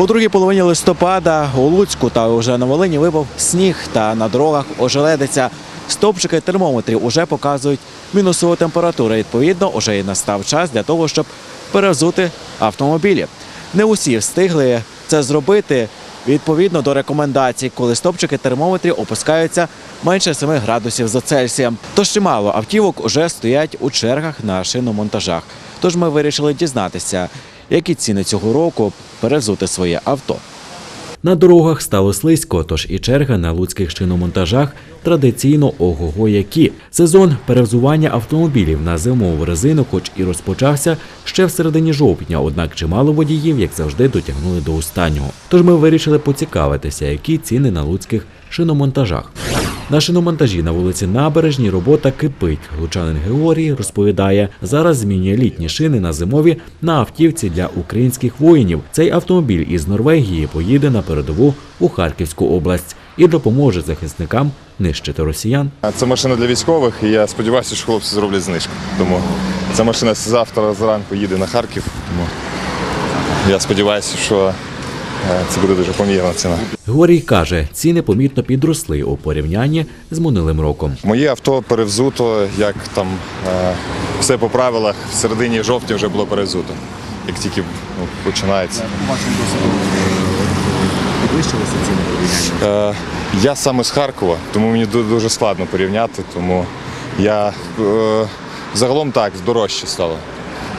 У другій половині листопада у Луцьку та уже на Волині випав сніг та на дорогах ожеледиться. Стопчики термометрів уже показують мінусову температуру. Відповідно, уже і настав час для того, щоб перевзути автомобілі. Не усі встигли це зробити відповідно до рекомендацій, коли стопчики термометрів опускаються менше 7 градусів за Цельсієм. Тож чимало автівок уже стоять у чергах на шиномонтажах. Тож ми вирішили дізнатися, які ціни цього року перевзути своє авто. На дорогах стало слизько, тож і черга на луцьких шиномонтажах традиційно ого-го які. Сезон перевзування автомобілів на зимову резину, хоч і розпочався ще в середині жовтня, однак чимало водіїв, як завжди, дотягнули до останнього. Тож ми вирішили поцікавитися, які ціни на луцьких шиномонтажах. На шиномонтажі на вулиці Набережній робота кипить. Лучанин Георгій розповідає, зараз змінює літні шини на зимові на автівці для українських воїнів. Цей автомобіль із Норвегії поїде на передову у Харківську область і допоможе захисникам нищити росіян. Це машина для військових, і я сподіваюся, що хлопці зроблять знижку. Тому ця машина завтра зранку їде на Харків. Тому я сподіваюся, що е, це буде дуже помірна ціна. Георгій каже, ціни помітно підросли у порівнянні з минулим роком. Моє авто перевзуто, як там е, все по правилах, в середині жовтня вже було перевзуто. Як тільки ну, починається. Підвищилися ціни порівняння. Е, я саме з Харкова, тому мені дуже складно порівняти. Тому я е, загалом так дорожче стало.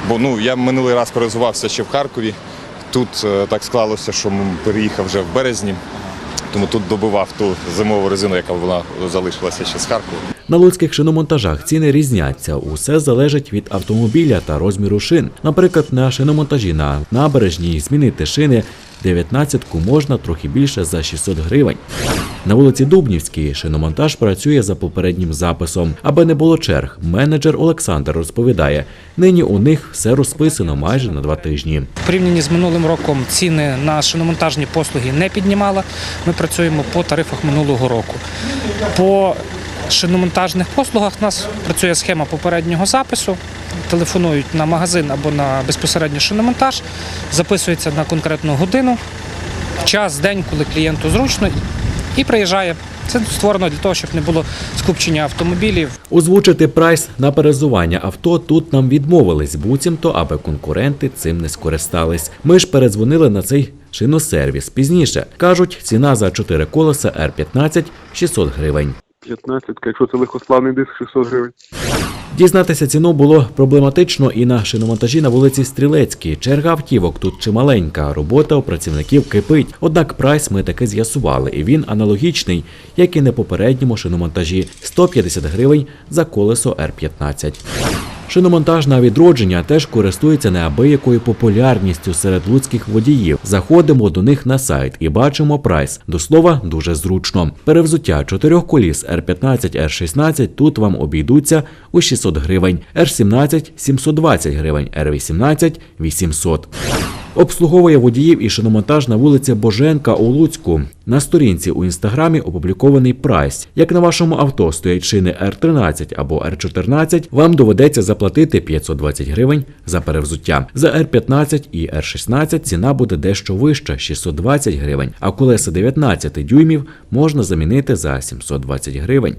Бо ну я минулий раз перезувався ще в Харкові. Тут е, так склалося, що переїхав вже в березні. Тому тут добивав ту зимову резину, яка вона залишилася ще з Харкова. На луцьких шиномонтажах ціни різняться. Усе залежить від автомобіля та розміру шин. Наприклад, на шиномонтажі на набережній змінити шини 19-ку можна трохи більше за 600 гривень. На вулиці Дубнівській шиномонтаж працює за попереднім записом. Аби не було черг, менеджер Олександр розповідає, нині у них все розписано майже на два тижні. В порівнянні з минулим роком ціни на шиномонтажні послуги не піднімала. Ми працюємо по тарифах минулого року. По шиномонтажних послугах у нас працює схема попереднього запису. Телефонують на магазин або на безпосередньо шиномонтаж, записується на конкретну годину, час, день, коли клієнту зручно, і приїжджає. Це створено для того, щоб не було скупчення автомобілів. Озвучити прайс на перезування авто тут нам відмовились, буцімто, аби конкуренти цим не скористались. Ми ж передзвонили на цей шиносервіс. Пізніше кажуть, ціна за 4 колеса R15 – 600 гривень. 15, якщо це легкославний диск, 600 гривень. Дізнатися ціну було проблематично і на шиномонтажі на вулиці Стрілецькій. Черга автівок тут чималенька, робота у працівників кипить. Однак прайс ми таки з'ясували, і він аналогічний, як і на попередньому шиномонтажі 150 гривень за колесо R15. Шиномонтаж на відродження теж користується неабиякою популярністю серед луцьких водіїв. Заходимо до них на сайт і бачимо прайс. До слова, дуже зручно. Перевзуття чотирьох коліс R15, R16 тут вам обійдуться у 600 гривень, R17 – 720 гривень, R18 – 800. Обслуговує водіїв і шиномонтаж на вулиці Боженка у Луцьку. На сторінці у інстаграмі опублікований прайс. Як на вашому авто стоять шини R13 або R14, вам доведеться заплатити 520 гривень за перевзуття. За R15 і R16 ціна буде дещо вища 620 гривень, а колеса 19 дюймів можна замінити за 720 гривень.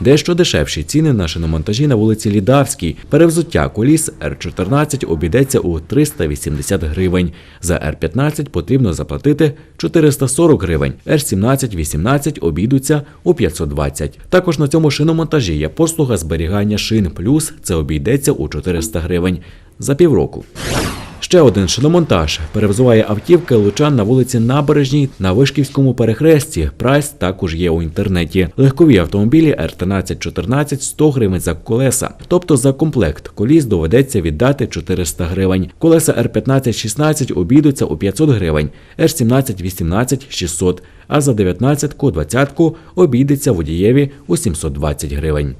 Дещо дешевші ціни на шиномонтажі на вулиці Лідавській. Перевзуття коліс R14 обійдеться у 380 гривень. За R15 потрібно заплатити 440 гривень. R17-18 обійдуться у 520. Також на цьому шиномонтажі є послуга зберігання шин плюс це обійдеться у 400 гривень за півроку. Ще один шиномонтаж перевзуває автівки лучан на вулиці Набережній на Вишківському перехресті. Прайс також є у інтернеті. Легкові автомобілі R13-14 100 гривень за колеса. Тобто за комплект коліс доведеться віддати 400 гривень. Колеса R15-16 обійдуться у 500 гривень, R17-18 – 600, а за 19-ку, 20-ку обійдеться водієві у 720 гривень.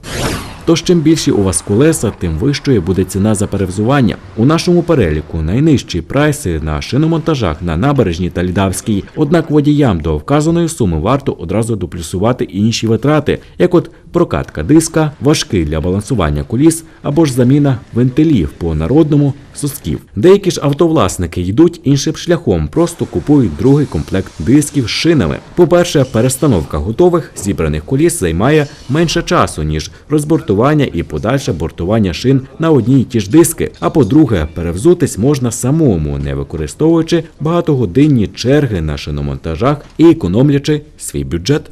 Тож чим більші у вас колеса, тим вищою буде ціна за перевзування. У нашому переліку найнижчі прайси на шиномонтажах на набережній та Лідавській. Однак водіям до вказаної суми варто одразу доплюсувати інші витрати, як от прокатка диска, важкий для балансування коліс або ж заміна вентилів по народному сосків. Деякі ж автовласники йдуть іншим шляхом, просто купують другий комплект дисків з шинами. По-перше, перестановка готових зібраних коліс займає менше часу, ніж розбортування і подальше бортування шин на одні й ті ж диски. А по-друге, перевзутись можна самому, не використовуючи багатогодинні черги на шиномонтажах і економлячи свій бюджет.